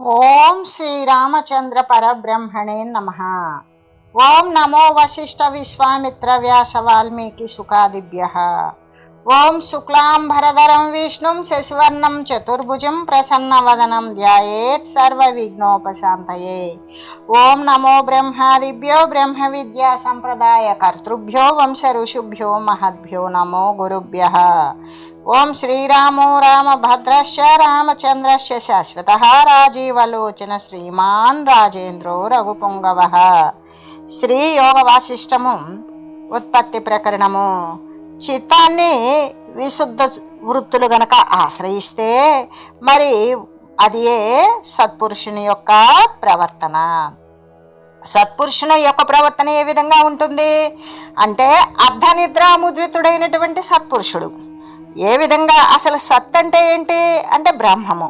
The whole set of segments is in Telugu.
ఓం శ్రీరామచంద్ర పరబ్రహ్మణే నమ ఓం నమో వశిష్ఠ విశ్వామిత్ర వ్యాస వాల్మీకి సుఖాదిభ్య ఓం శుక్లాంబరధరం విష్ణుం శశివర్ణం చతుర్భుజం ప్రసన్నవదనం ధ్యాయేత్ సర్వ విఘ్నోపశాంతయే ఓం నమో బ్రహ్మాదిభ్యో బ్రహ్మ విద్యా సంప్రదాయ కర్తృభ్యో వంశ ఋషుభ్యో మహద్భ్యో నమో గురుభ్య ఓం శ్రీరామో రామభద్రశ్చ రామచంద్రశ్చ శాశ్వత రాజీవలోచన శ్రీమాన్ రాజేంద్రో రఘుపుంగవ. శ్రీ యోగ వాసిష్టము ఉత్పత్తి ప్రకరణము. చిత్తాన్ని విశుద్ధ వృత్తులు గనక ఆశ్రయిస్తే మరి అది ఏ సత్పురుషుని యొక్క ప్రవర్తన? సత్పురుషుని యొక్క ప్రవర్తన ఏ విధంగా ఉంటుంది? అంటే అర్ధనిద్ర ముద్రితుడైనటువంటి సత్పురుషుడు. ఏ విధంగా అసలు సత్ అంటే ఏంటి అంటే బ్రహ్మము.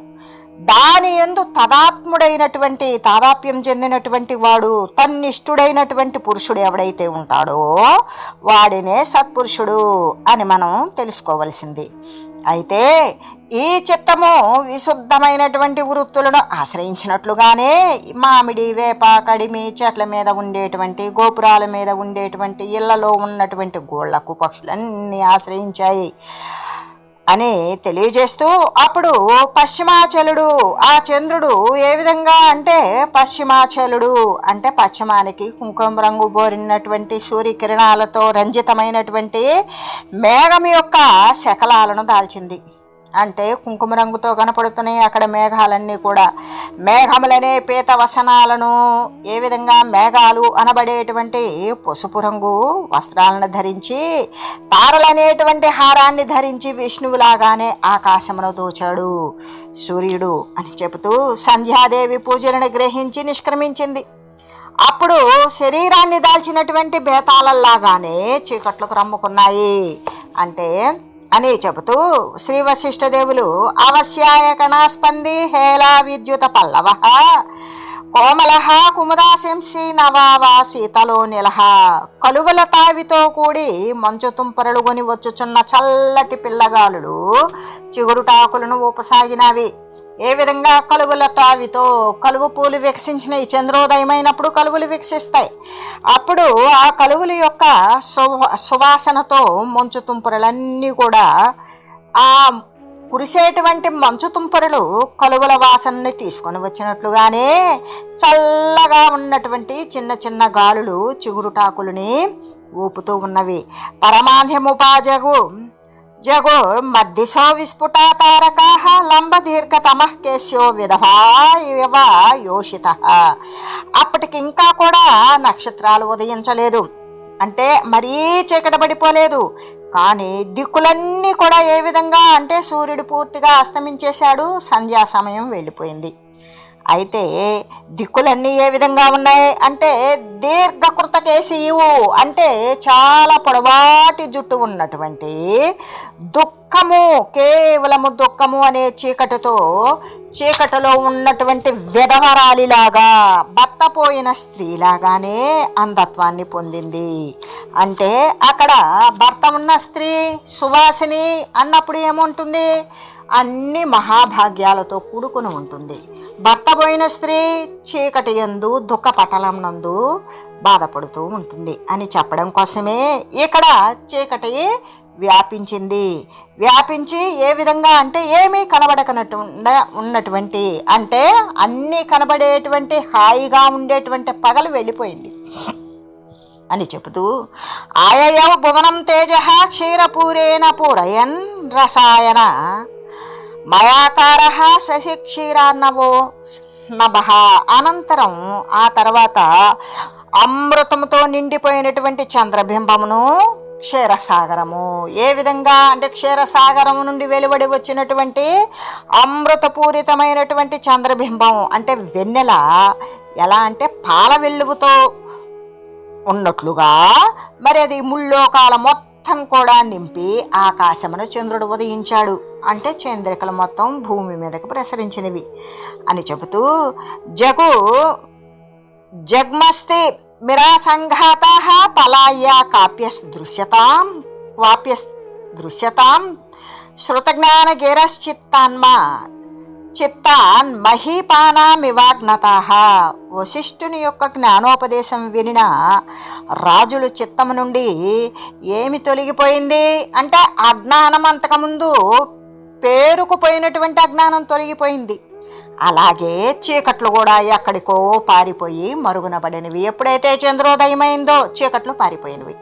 దాని ఎందు తదాత్ముడైనటువంటి తాదాప్యం చెందినటువంటి వాడు తన్నిష్ఠుడైనటువంటి పురుషుడు ఎవడైతే ఉంటాడో వాడినే సత్పురుషుడు అని మనం తెలుసుకోవలసింది. అయితే ఈ చిత్తము విశుద్ధమైనటువంటి వృత్తులను ఆశ్రయించినట్లుగానే మామిడి వేప కడిమి చెట్ల మీద ఉండేటువంటి గోపురాల మీద ఉండేటువంటి ఇళ్ళలో ఉన్నటువంటి గోళ్ళకు పక్షులన్నీ ఆశ్రయించాయి. అని తెలియజేస్తూ అప్పుడు పశ్చిమాచలుడు ఆ చంద్రుడు ఏ విధంగా అంటే పశ్చిమాచలుడు అంటే పశ్చిమానికి కుంకుమ రంగు బోరినటువంటి సూర్యకిరణాలతో రంజితమైనటువంటి మేఘం యొక్క శకలాలను దాల్చింది. అంటే కుంకుమ రంగుతో కనపడుతున్నాయి అక్కడ మేఘాలన్నీ కూడా. మేఘములనే పీత వసనాలను ఏ విధంగా మేఘాలు అనబడేటువంటి పసుపు రంగు వస్త్రాలను ధరించి తారలనేటువంటి హారాన్ని ధరించి విష్ణువులాగానే ఆకాశమును దోచాడు సూర్యుడు అని చెబుతూ సంధ్యాదేవి పూజలను గ్రహించి నిష్క్రమించింది. అప్పుడు శరీరాన్ని దాల్చినటువంటి బేతాళల్లాగానే చీకట్లకు రమ్ముకున్నాయి. అంటే అని చెబుతూ శ్రీ వశిష్ఠదేవులు అవశ్యాయ కణాస్పంది హేళా విద్యుత పల్లవ కోమల కుముదాశంసి నవావా సీతలో నిలహ కలువల తావితో కూడి మంచు తుంపరలుగొని వచ్చుచున్న చల్లటి పిల్లగాలులు చిగురుటాకులను ఊపసాగినవి. ఏ విధంగా కలువల తావితో కలువ పూలు వికసించిన ఈ చంద్రోదయమైనప్పుడు కలువులు వికసిస్తాయి అప్పుడు ఆ కలువుల యొక్క సువా సువాసనతో మంచు తుంపరలన్నీ కూడా ఆ కురిసేటువంటి మంచు తుంపరలు కలువల వాసనని తీసుకొని వచ్చినట్లుగానే చల్లగా ఉన్నటువంటి చిన్న చిన్న గాలులు చిగురుటాకులని ఊపుతూ ఉన్నవి. పరమాధ్యముపాజగు జగో మధ్యశో విస్ఫుటా తారకా విధవా ఇవ యోషిత. అప్పటికి ఇంకా కూడా నక్షత్రాలు ఉదయించలేదు. అంటే మరీ చీకటబడిపోలేదు కానీ దిక్కులన్నీ కూడా ఏ విధంగా అంటే సూర్యుడు పూర్తిగా అస్తమించేశాడు. సంధ్యా సమయం వెళ్ళిపోయింది. అయితే దిక్కులన్నీ ఏ విధంగా ఉన్నాయి? అంటే దీర్ఘకృత కేశీయు అంటే చాలా పొడవాటి జుట్టు ఉన్నటువంటి దుఃఖము కేవలము దుఃఖము అనే చీకటితో చీకటిలో ఉన్నటువంటి విధవరాలిలాగా భర్త పోయిన స్త్రీలాగానే అంధత్వాన్ని పొందింది. అంటే అక్కడ భర్త ఉన్న స్త్రీ సువాసిని అన్నప్పుడు ఏముంటుంది? అన్ని మహాభాగ్యాలతో కూడుకుని ఉంటుంది. భర్త పోయిన స్త్రీ చీకటి ఎందు దుఃఖ పటలం నందు బాధపడుతూ ఉంటుంది అని చెప్పడం కోసమే ఇక్కడ చీకటి వ్యాపించింది. వ్యాపించి ఏ విధంగా అంటే ఏమీ కనబడకనట్టు ఉన్నటువంటి అంటే అన్నీ కనబడేటువంటి హాయిగా ఉండేటువంటి పగలు వెళ్ళిపోయింది. అని చెబుతూ ఆయయవ భువనం తేజ క్షీరపూరేణ పూరయన్ రసాయన మయాకార శశిక్షీరాన్నవో నభ అనంతరం ఆ తర్వాత అమృతముతో నిండిపోయినటువంటి చంద్రబింబమును క్షీరసాగరము. ఏ విధంగా అంటే క్షీరసాగరము నుండి వెలువడి వచ్చినటువంటి అమృతపూరితమైనటువంటి చంద్రబింబం అంటే వెన్నెల ఎలా అంటే పాల వెల్లువతో ఉన్నట్లుగా మరి అది ముల్లోకాల మొత్తం కూడా నింపి ఆకాశమున చంద్రుడు ఉదయించాడు. అంటే చంద్రికలు మొత్తం భూమి మీదకు ప్రసరించినవి అని చెబుతూ జగు జగ్మస్తే మిరాసంఘాత పలాయ కాప్యస్ దృశ్యతాం వాప్య దృశ్యతాం శృతజ్ఞాన గిరశ్చిత్తాన్మ చిత్తాన్ మహీపానామివాగ్నత వశిష్ఠుని యొక్క జ్ఞానోపదేశం వినిన రాజులు చిత్తము నుండి ఏమి తొలగిపోయింది? అంటే అజ్ఞానం అంతకుముందు పేరుకుపోయినటువంటి అజ్ఞానం తొలగిపోయింది. అలాగే చీకట్లు కూడా ఎక్కడికో పారిపోయి మరుగున పడినవి ఎప్పుడైతే చంద్రోదయమైందో చీకట్లు పారిపోయినవి.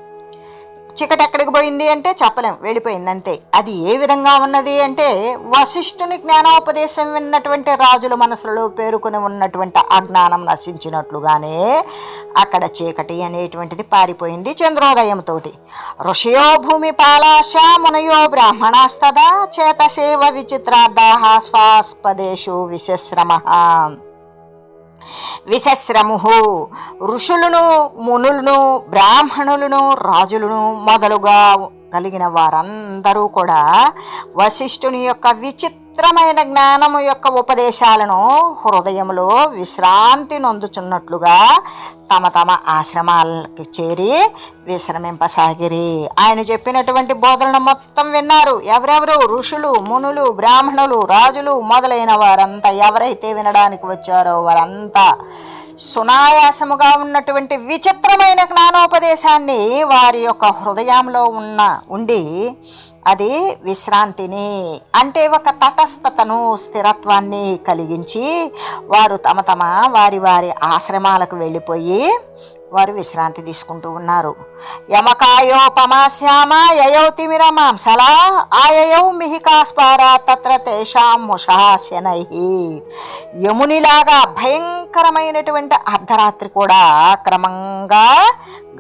చీకటి ఎక్కడికి పోయింది అంటే చెప్పలేం వెళ్ళిపోయింది అంతే. అది ఏ విధంగా ఉన్నది అంటే వశిష్ఠుని జ్ఞానోపదేశం విన్నటువంటి రాజుల మనసులలో పేరుకుని ఉన్నటువంటి అజ్ఞానం నశించినట్లుగానే అక్కడ చీకటి అనేటువంటిది పారిపోయింది చంద్రోదయంతోటి. ఋషియో భూమి పాలాశ మునయో బ్రాహ్మణాస్తదా చేతసేవ విచిత్రార్థా స్వాస్పదేశు విశ్రమ విశశ్రము ఋషులను మునులను బ్రాహ్మణులను రాజులను మొదలుగా కలిగిన వారందరూ కూడా వశిష్ఠుని యొక్క విచిత్రమైన జ్ఞానము యొక్క ఉపదేశాలను హృదయంలో విశ్రాంతి నొందుచున్నట్లుగా తమ తమ ఆశ్రమాలకి చేరి విశ్రమింపసాగిరి. ఆయన చెప్పినటువంటి బోధనను మొత్తం విన్నారు. ఎవరెవరు? ఋషులు మునులు బ్రాహ్మణులు రాజులు మొదలైన వారంతా ఎవరైతే వినడానికి వచ్చారో వారంతా సునాయాసముగా ఉన్నటువంటి విచిత్రమైన జ్ఞానోపదేశాన్ని వారి యొక్క హృదయంలో ఉన్న ఉండి అది విశ్రాంతిని అంటే ఒక తటస్థతను స్థిరత్వాన్ని కలిగించి వారు తమ తమ వారి వారి ఆశ్రమాలకు వెళ్ళిపోయి వారు విశ్రాంతి తీసుకుంటూ ఉన్నారు. యమకాయోపమాశ్యామ యయౌ తిమిర మాంసలా ఆయయౌ మిహికాస్పారా తత్ర తేషాం ముషాశనై యమునిలాగా భయంకరమైనటువంటి అర్ధరాత్రి కూడా క్రమంగా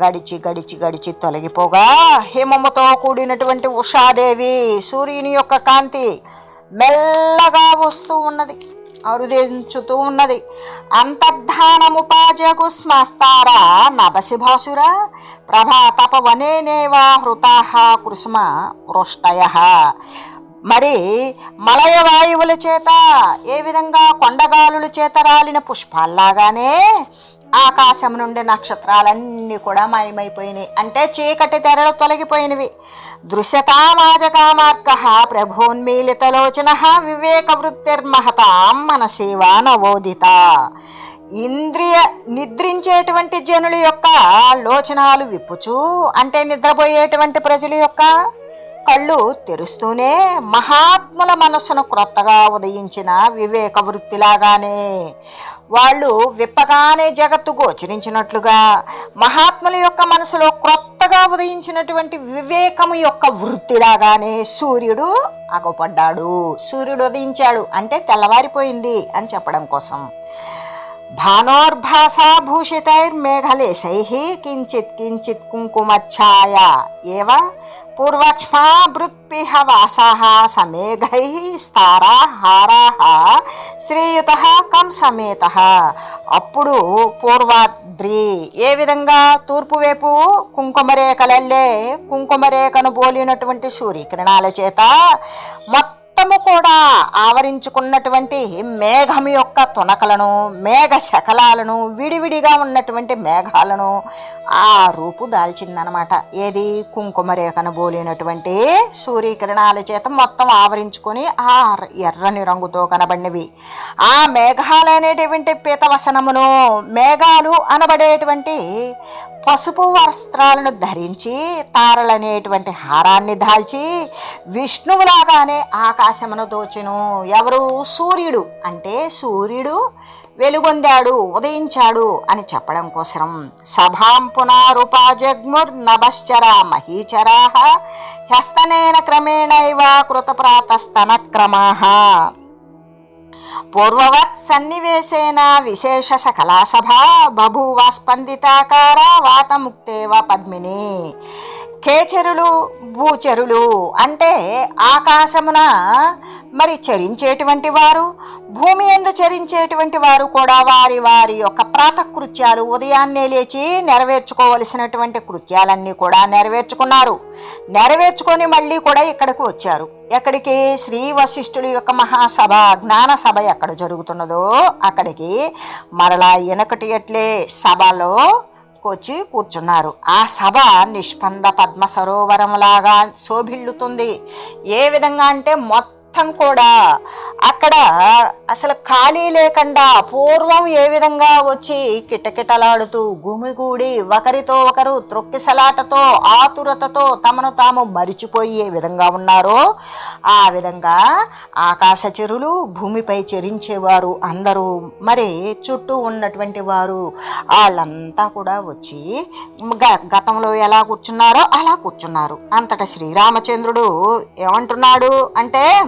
గడిచి గడిచి గడిచి తొలగిపోగా హిమముతో కూడినటువంటి ఉషాదేవి సూర్యుని యొక్క కాంతి మెల్లగా వస్తూ ఉన్నది. అరుదించుతూ ఉన్నది అంతర్ధానముపాజకు స్మస్తారా నభసిభాసురా ప్రభాతపవనేనేవా హృతా తపవనేనేవా వృష్టయ? మరి మలయ వాయువుల చేత ఏ విధంగా కొండగాలుల చేత రాలిన పుష్పాల్లాగానే ఆకాశం నుండి నక్షత్రాలన్నీ కూడా మాయమైపోయినాయి. అంటే చీకటి తెరలు తొలగిపోయినవి. దృశ్యతామాజకామార్గ ప్రభోన్మీలితలోచన వివేక వృత్తిర్మహతాం మనసేవా నవోదిత. ఇంద్రియ నిద్రించేటువంటి జనుల యొక్క లోచనాలు విప్పుచు అంటే నిద్రపోయేటువంటి ప్రజల యొక్క కళ్ళు తెరుస్తూనే మహాత్ముల మనసును క్రొత్తగా ఉదయించిన వివేక వృత్తిలాగానే వాళ్ళు విప్పగానే జగత్తు గోచరించినట్లుగా మహాత్ముల యొక్క మనసులో క్రొత్తగా ఉదయించినటువంటి వివేకము యొక్క వృత్తిలాగానే సూర్యుడు అగపడ్డాడు. సూర్యుడు ఉదయించాడు అంటే తెల్లవారిపోయింది అని చెప్పడం కోసం. భానోర్భాసాభూషితైర్మేఘలేశై కించిత్ కించిత్ కుంకుమఛాయ ఏవ? పూర్వక్ష్మాభృత్పిహ వాసాः సమేఘైः స్తారా హారాः శ్రీయుత కం సమేత అప్పుడు పూర్వాద్రి ఏ విధంగా తూర్పు వైపు కుంకుమరేఖలల్లే కుంకుమరేఖను బోలినటువంటి సూర్యకిరణాల చేత మొత్తము కూడా ఆవరించుకున్నటువంటి మేఘం యొక్క తునకలను మేఘ శకలాలను విడివిడిగా ఉన్నటువంటి మేఘాలను ఆ రూపు దాల్చిందనమాట. ఏది? కుంకుమ రేఖను బోలినటువంటి సూర్యకిరణాల చేత మొత్తం ఆవరించుకొని ఆ ఎర్రని రంగుతో కనబడినవి. ఆ మేఘాలు అనేటువంటి పీతవసనమును మేఘాలు అనబడేటువంటి పసుపు వస్త్రాలను ధరించి తారలనేటువంటి హారాన్ని దాల్చి విష్ణువులాగానే ఆకాశమును దోచెను. ఎవరు? సూర్యుడు. అంటే సూర్యుడు వెలుగొందాడు ఉదయించాడు అని చెప్పడం కోసం సభాం పునారుపాజగ్ముర్ నభశ్చర మహీచరా. హ్యస్తనేన క్రమేణైవ కృతప్రాతస్తన క్రమాః పూర్వవత్ సన్నివేశేన విశేష సకలాసభ బభూవ స్పందితాకార వాతముక్తేవ పద్మిని కేచరులు భూచరులు అంటే ఆకాశమున మరి చరించేటువంటి వారు భూమి ఎందు చరించేటువంటి వారు కూడా వారి వారి యొక్క ప్రాతకృత్యాలు ఉదయాన్నే లేచి నెరవేర్చుకోవలసినటువంటి కృత్యాలన్నీ కూడా నెరవేర్చుకున్నారు. నెరవేర్చుకొని మళ్ళీ కూడా ఇక్కడికి వచ్చారు. ఎక్కడికి? శ్రీ వశిష్ఠుడి యొక్క మహాసభ జ్ఞాన సభ ఎక్కడ జరుగుతున్నదో అక్కడికి మరలా వెనకటి ఎట్లే సభలో వచ్చి కూర్చున్నారు. ఆ సభ నిష్పంద పద్మ సరోవరంలాగా శోభిల్లుతుంది. ఏ విధంగా అంటే మొత్తం కూడా. అక్కడ అసలు ఖాళీ లేకుండా పూర్వం ఏ విధంగా వచ్చి కిటకిటలాడుతూ గుమిగూడి ఒకరితో ఒకరు త్రొక్కిసలాటతో ఆతురతతో తమను తాము మరిచిపోయి ఏ విధంగా ఉన్నారో ఆ విధంగా ఆకాశ చెరులు భూమిపై చెరించేవారు అందరూ. మరి చుట్టూ ఉన్నటువంటి వారు వాళ్ళంతా కూడా వచ్చి గ- గతంలో ఎలా కూర్చున్నారో అలా కూర్చున్నారు. అంతటా శ్రీరామచంద్రుడు ఏమంటున్నాడు అంటే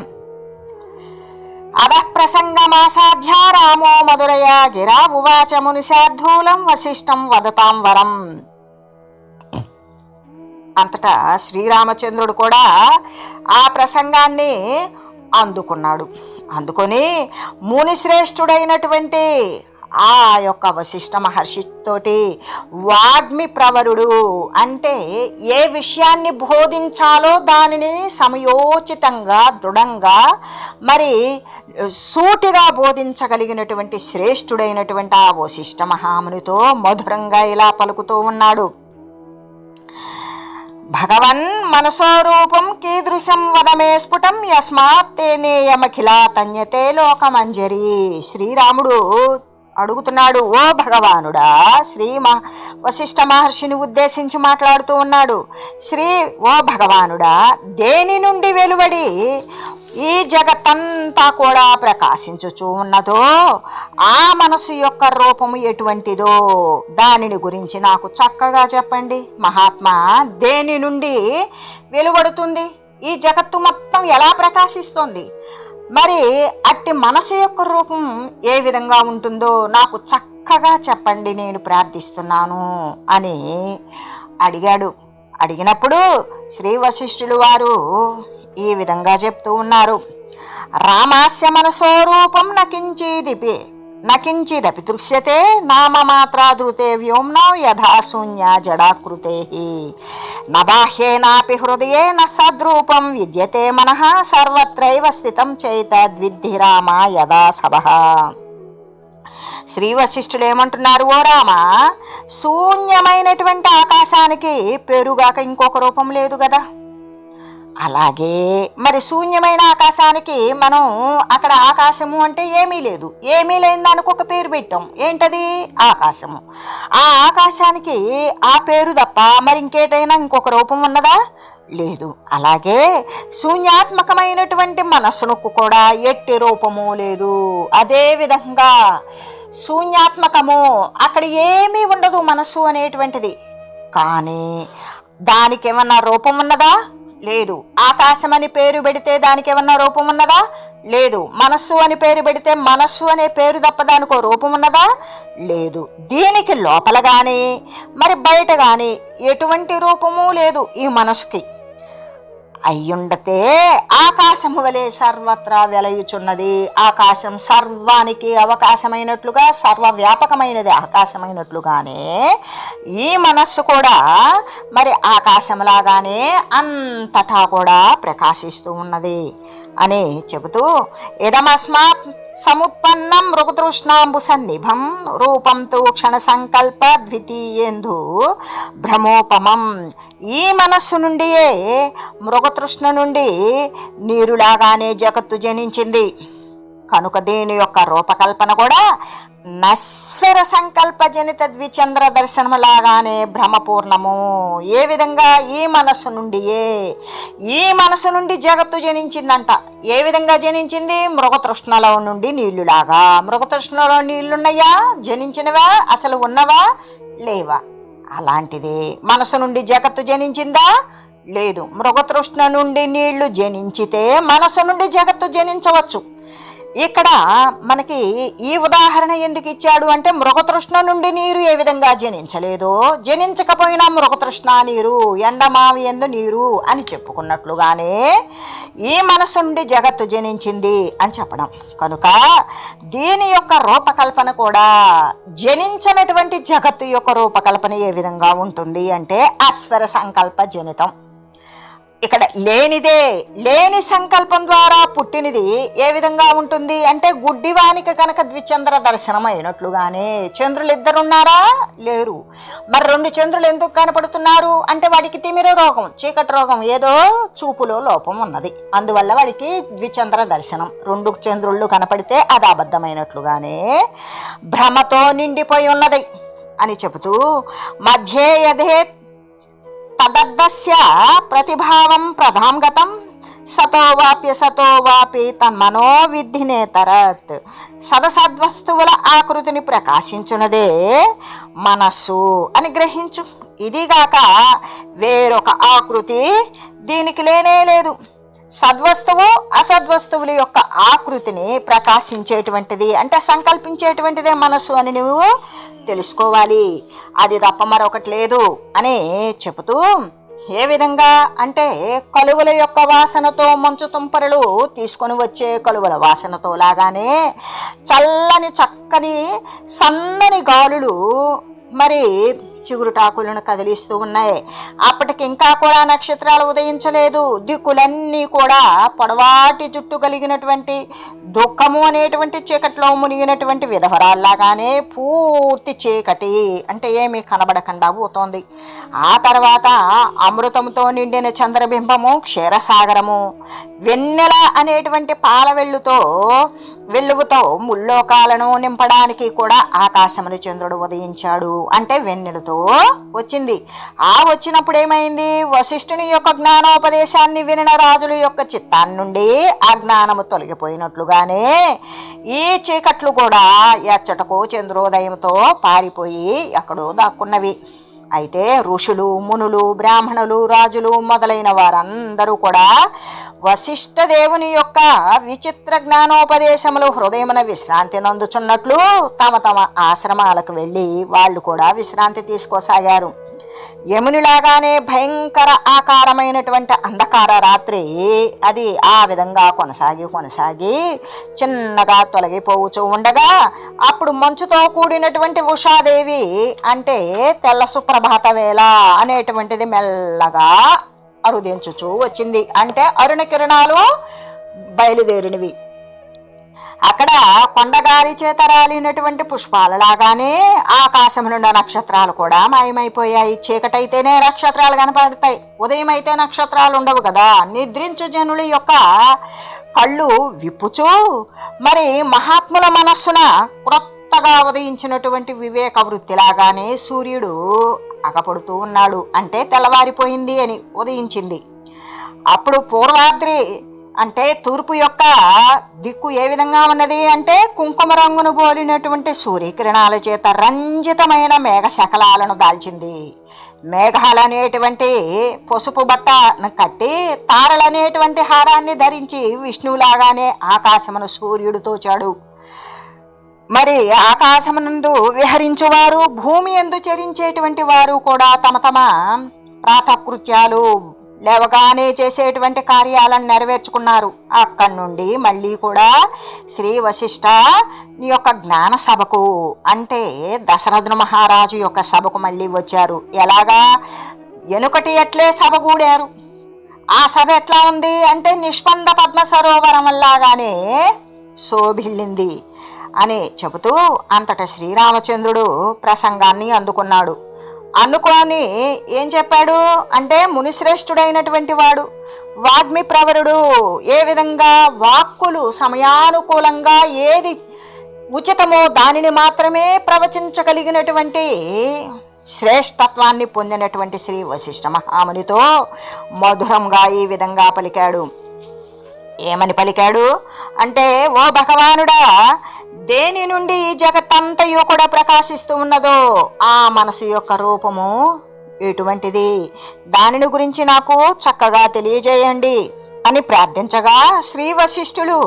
అధ ప్రసంగమాసాధ్య రామో మధురయ గిరా ఉవాచ మునిశార్ధూలం వశిష్టం వదతాం వరం. అంతటా శ్రీరామచంద్రుడు కూడా ఆ ప్రసంగాన్ని అందుకున్నాడు. అందుకొని మునిశ్రేష్ఠుడైనటువంటి ఆ యొక్క వశిష్ఠ మహర్షితోటి వాగ్మి ప్రవరుడు అంటే ఏ విషయాన్ని బోధించాలో దానిని సమయోచితంగా దృఢంగా మరి సూటిగా బోధించగలిగినటువంటి శ్రేష్ఠుడైనటువంటి ఆ వశిష్ఠ మహామునితో మధురంగా ఇలా పలుకుతూ ఉన్నాడు. భగవన్ మనసోరూపం కీదృశం వదమే స్ఫుటం యస్మాత్ తేనేయమఖిలా తన్యతే లోకమంజరి. శ్రీరాముడు అడుగుతున్నాడు ఓ భగవానుడా శ్రీ మహ వశిష్ఠ మహర్షిని ఉద్దేశించి మాట్లాడుతూ ఉన్నాడు శ్రీ ఓ భగవానుడా దేని నుండి వెలువడి ఈ జగత్తంతా కూడా ప్రకాశించుచూ ఉన్నదో ఆ మనసు యొక్క రూపము ఎటువంటిదో దానిని గురించి నాకు చక్కగా చెప్పండి. మహాత్మా దేని నుండి వెలువడుతుంది? ఈ జగత్తు మొత్తం ఎలా ప్రకాశిస్తోంది? మరి అట్టి మనసు యొక్క రూపం ఏ విధంగా ఉంటుందో నాకు చక్కగా చెప్పండి నేను ప్రార్థిస్తున్నాను అని అడిగాడు. అడిగినప్పుడు శ్రీ వశిష్ఠులు వారు ఈ విధంగా చెప్తూ ఉన్నారు. రామాస్య మనసో రూపం నకించిదపి దృశ్యతే నామమాత్రాదృతే వ్యోమ్నో యథాశూన్య జడాకృతే న బాహ్యేనాపి హృదయే న సద్రూపం విద్యతే మనః సర్వత్రైవ స్థితం చైతద్విద్ధి రామ యదా సభ శ్రీ వశిష్ఠులు ఏమంటున్నారు ఓ రామ శూన్యమైనటువంటి ఆకాశానికి పేరుగాక ఇంకొక రూపం లేదు కదా? అలాగే మరి శూన్యమైన ఆకాశానికి మనం అక్కడ ఆకాశము అంటే ఏమీ లేదు. ఏమీ లేని దానికి ఒక పేరు పెట్టాం. ఏంటది? ఆకాశము. ఆ ఆకాశానికి ఆ పేరు తప్ప మరి ఇంకేదైనా ఇంకొక రూపం ఉన్నదా? లేదు. అలాగే శూన్యాత్మకమైనటువంటి మనస్సునకు కూడా ఎట్టి రూపము లేదు. అదే విధంగా శూన్యాత్మకము అక్కడ ఏమీ ఉండదు మనస్సు అనేటువంటిది. కానీ దానికి ఏమన్నా రూపం ఉన్నదా? లేదు. ఆకాశం అని పేరు పెడితే దానికి ఏమన్నా రూపం ఉన్నదా? లేదు. మనస్సు అని పేరు పెడితే మనస్సు అనే పేరు తప్ప దానికో రూపం ఉన్నదా? లేదు. దీనికి లోపల కానీ మరి బయట కానీ ఎటువంటి రూపము లేదు ఈ మనసుకి అయ్యుండతే ఆకాశము వలె సర్వత్రా వెలయుచున్నది. ఆకాశం సర్వానికి అవకాశమైనట్లుగా సర్వవ్యాపకమైనది ఆకాశమైనట్లుగానే ఈ మనస్సు కూడా మరి ఆకాశంలాగానే అంతటా కూడా ప్రకాశిస్తూ ఉన్నది అని చెబుతూ ఇదమస్మాత్ సముత్పన్నం మృగతృష్ణాంబు సన్నిభం. రూపం తూ క్షణ సంకల్ప ద్వితీయేందు. భ్రమోపమం. ఈ మనస్సు నుండియే మృగతృష్ణ నుండి నీరులాగానే జగత్తు జనించింది. కనుక దీని యొక్క రూపకల్పన కూడా నశ్వర సంకల్ప జనిత ద్విచంద్ర దర్శనములాగానే భ్రమపూర్ణము. ఏ విధంగా ఈ మనస్సు నుండియే ఈ మనసు నుండి జగత్తు జనించిందంట. ఏ విధంగా జనించింది? మృగతృష్ణలో నుండి నీళ్ళులాగా. మృగతృష్ణలో నీళ్ళున్నాయా జనించినవా? అసలు ఉన్నవా? లేవా? అలాంటిది. మనసు నుండి జగత్తు జనించిందా? లేదు. మృగతృష్ణ నుండి నీళ్ళు జనించితే మనసు నుండి జగత్తు జనించవచ్చు. ఇక్కడ మనకి ఈ ఉదాహరణ ఎందుకు ఇచ్చాడు అంటే మృగతృష్ణ నుండి నీరు ఏ విధంగా జనించలేదో జనించకపోయినా మృగతృష్ణ నీరు ఎండమావి ఎందు నీరు అని చెప్పుకున్నట్లుగానే ఈ మనసు నుండి జగత్తు జనించింది అని చెప్పడం. కనుక దీని యొక్క రూపకల్పన కూడా జనించినటువంటి జగత్తు యొక్క రూపకల్పన ఏ విధంగా ఉంటుంది అంటే అస్వర సంకల్ప జనితం. ఇక్కడ లేనిదే లేని సంకల్పం ద్వారా పుట్టినది ఏ విధంగా ఉంటుంది అంటే గుడ్డివానికి కనుక ద్విచంద్ర దర్శనం అయినట్లుగానే చంద్రులు ఇద్దరున్నారా లేరు. మరి రెండు చంద్రులు ఎందుకు కనపడుతున్నారు? అంటే వాడికి తిమిర రోగం చీకటి రోగం ఏదో చూపులో లోపం ఉన్నది. అందువల్ల వాడికి ద్విచంద్ర దర్శనం. రెండు చంద్రుళ్ళు కనపడితే అది అబద్ధమైనట్లుగానే భ్రమతో నిండిపోయి ఉన్నది అని చెబుతూ మధ్యే యథే తదర్థస్య ప్రతిభావం ప్రధాంగతం సతో వాప్య సతో వాపి తన్మనో విద్ధినేతరత్ సదసద్వస్తువుల ఆకృతిని ప్రకాశించున్నదే మనస్సు అని గ్రహించు. ఇదిగాక వేరొక ఆకృతి దీనికి లేనే లేదు. సద్వస్తువు అసద్వస్తువుల యొక్క ఆకృతిని ప్రకాశించేటువంటిది. అంటే సంకల్పించేటువంటిదే మనస్సు అని నువ్వు తెలుసుకోవాలి. అది తప్ప మరొకటి లేదు అని చెబుతూ ఏ విధంగా అంటే కలువల యొక్క వాసనతో మంచు తుంపరలు తీసుకొని వచ్చే కలువల వాసనతో లాగానే చల్లని చక్కని సన్నని గాలులు మరి చిగురుటాకులను కదిలిస్తూ ఉన్నాయి. అప్పటికి ఇంకా కూడా నక్షత్రాలు ఉదయించలేదు. దిక్కులన్నీ కూడా పొడవాటి జుట్టు కలిగినటువంటి దుఃఖము అనేటువంటి చీకట్లో మునిగినటువంటి విధవరాల్లాగానే పూర్తి చీకటి అంటే ఏమీ కనబడకుండా పోతోంది. ఆ తర్వాత అమృతంతో నిండిన చంద్రబింబము క్షీరసాగరము వెన్నెల అనేటువంటి పాల వెలుగుతో వెల్లువతో ముల్లోకాలను నింపడానికి కూడా ఆకాశములు చంద్రుడు ఉదయించాడు. అంటే వెన్నెలతో వచ్చింది. ఆ వచ్చినప్పుడు ఏమైంది వశిష్ఠుని యొక్క జ్ఞానోపదేశాన్ని వినిన రాజుల యొక్క చిత్తాన్ని నుండి ఆ జ్ఞానము తొలగిపోయినట్లుగానే ఈ చీకట్లు కూడా ఎచ్చటకు చంద్రోదయంతో పారిపోయి ఎక్కడో దాక్కున్నవి. అయితే ఋషులు మునులు బ్రాహ్మణులు రాజులు మొదలైన వారందరూ కూడా వశిష్ఠ దేవుని యొక్క విచిత్ర జ్ఞానోపదేశములు హృదయమున విశ్రాంతి నందుచున్నట్లు తమ తమ ఆశ్రమాలకు వెళ్ళి వాళ్ళు కూడా విశ్రాంతి తీసుకోసాగారు. యమునిలాగానే భయంకర ఆకారమైనటువంటి అంధకార రాత్రి అది ఆ విధంగా కొనసాగి కొనసాగి చిన్నగా తొలగిపోవచ్చు ఉండగా అప్పుడు మంచుతో కూడినటువంటి ఉషాదేవి అంటే తెల్ల సుప్రభాత వేళ అనేటువంటిది మెల్లగా అరుదించుచూ వచ్చింది. అంటే అరుణ కిరణాలు బయలుదేరినవి. అక్కడ కొండగారి చేత రాలినటువంటి పుష్పాలలాగానే ఆకాశం నుండి నక్షత్రాలు కూడా మాయమైపోయాయి. చీకటైతేనే నక్షత్రాలు కనపడతాయి. ఉదయం అయితే నక్షత్రాలు ఉండవు కదా? నిద్రించు జనుల యొక్క కళ్ళు విప్పుచూ మరి మహాత్ముల మనస్సున క్రొత్తగా ఉదయించినటువంటి వివేక వృత్తిలాగానే సూర్యుడు అగపడుతూ ఉన్నాడు. అంటే తెల్లవారిపోయింది అని ఉదయించింది. అప్పుడు పూర్వాద్రి అంటే తూర్పు యొక్క దిక్కు ఏ విధంగా ఉన్నది అంటే కుంకుమ రంగును పోలినటువంటి సూర్యకిరణాల చేత రంజితమైన మేఘ శకలాలను దాల్చింది. మేఘాలనేటువంటి పసుపు బట్టను కట్టి తారలనేటువంటి హారాన్ని ధరించి విష్ణువులాగానే ఆకాశమును సూర్యుడు తోచాడు మరి ఆకాశమునందు విహరించువారు భూమి ఎందు చరించేటువంటి వారు కూడా తమ తమ ప్రాతకృత్యాలు లేవగానే చేసేటువంటి కార్యాలను నెరవేర్చుకున్నారు. అక్కడి నుండి మళ్ళీ కూడా శ్రీ వశిష్ఠ నీ యొక్క జ్ఞాన సభకు అంటే దశరథుని మహారాజు యొక్క సభకు మళ్ళీ వచ్చారు. ఎలాగా? ఎనుకటి ఎట్లే సభ కూడారు ఆ సభ ఎట్లా ఉంది అంటే నిష్పంద పద్మ సరోవరం లాగానే శోభిల్లింది అని చెబుతూ అంతట శ్రీరామచంద్రుడు ప్రసంగాన్ని అందుకున్నాడు. అనుకొని ఏం చెప్పాడు? అంటే మునిశ్రేష్ఠుడైనటువంటి వాడు. వాగ్మి ప్రవరుడు ఏ విధంగా వాక్కులు సమయానుకూలంగా ఏది ఉచితమో దానిని మాత్రమే ప్రవచించగలిగినటువంటి శ్రేష్టత్వాన్ని పొందినటువంటి శ్రీ వశిష్ఠ మహామునితో మధురంగా ఈ విధంగా పలికాడు. ఏమని పలికాడు? అంటే ఓ భగవానుడా దేని నుండి ఈ జగత్తంతయు కూడా ప్రకాశిస్తూ ఉన్నదో ఆ మనసు యొక్క రూపము ఎటువంటిది? దానిని గురించి నాకు చక్కగా తెలియజేయండి అని ప్రార్థించగా శ్రీ వశిష్ఠులు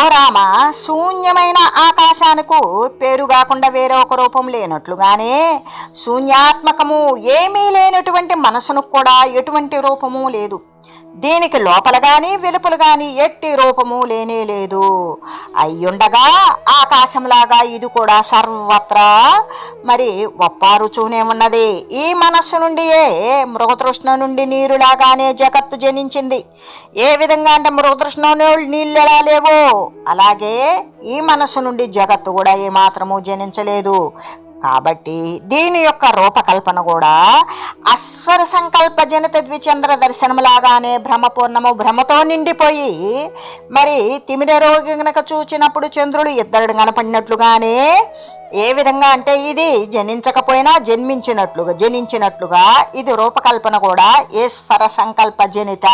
ఓ రామ శూన్యమైన ఆకాశానికి పేరు కాకుండా వేరే ఒక రూపం లేనట్లుగానే శూన్యాత్మకము ఏమీ లేనటువంటి మనసును కూడా ఎటువంటి రూపము లేదు. దీనికి లోపల గాని వెలుపల గాని ఎట్టి రూపము లేనే లేదు. అయ్యుండగా ఆకాశంలాగా ఇది కూడా సర్వత్రా మరి ఒప్పారుచూనే ఉన్నది. ఈ మనస్సు నుండియే మృగతృష్ణ నుండి నీరులాగానే జగత్తు జనించింది. ఏ విధంగా అంటే మృగతృష్ణ నీళ్ళు ఎలా లేవో అలాగే ఈ మనస్సు నుండి జగత్తు కూడా ఏమాత్రము జనించలేదు. కాబట్టి దీని యొక్క రూపకల్పన కూడా అస్వర సంకల్ప జనిత ద్విచంద్ర దర్శనములాగానే భ్రమపూర్ణము భ్రమతో నిండిపోయి మరి తిమిర రోగి గనక చూచినప్పుడు చంద్రుడు ఇద్దరు కనపడినట్లుగానే ఏ విధంగా అంటే ఇది జనించకపోయినా జన్మించినట్లుగా జనించినట్లుగా ఇది రూపకల్పన కూడా ఈశ్వర సంకల్ప జనిత?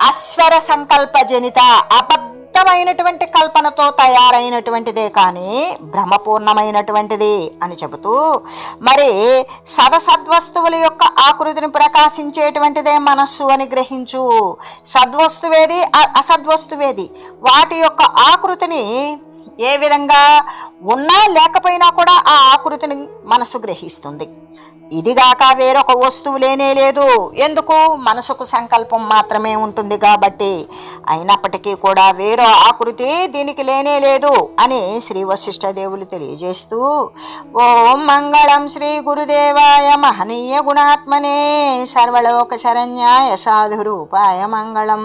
అస్వర సంకల్ప జనిత అబద్ధమైనటువంటి కల్పనతో తయారైనటువంటిదే కానీ భ్రమపూర్ణమైనటువంటిది అని చెబుతూ మరి సదసద్వస్తువుల యొక్క ఆకృతిని ప్రకాశించేటువంటిదే మనస్సు అని గ్రహించు. సద్వస్తువేది అసద్వస్తువేది? వాటి యొక్క ఆకృతిని ఏ విధంగా ఉన్నా లేకపోయినా కూడా ఆ ఆకృతిని మనసు గ్రహిస్తుంది. ఇదిగాక వేరొక వస్తువు లేనే లేదు. ఎందుకు? మనసుకు సంకల్పం మాత్రమే ఉంటుంది కాబట్టి. అయినప్పటికీ కూడా వేరో ఆకృతి దీనికి లేనే లేదు అని శ్రీ వశిష్ఠ దేవులు తెలియజేస్తూ ఓం మంగళం శ్రీ గురుదేవాయ మహనీయ గుణాత్మనే సర్వలోక శరణ్యాయ సాధురూపాయ మంగళం.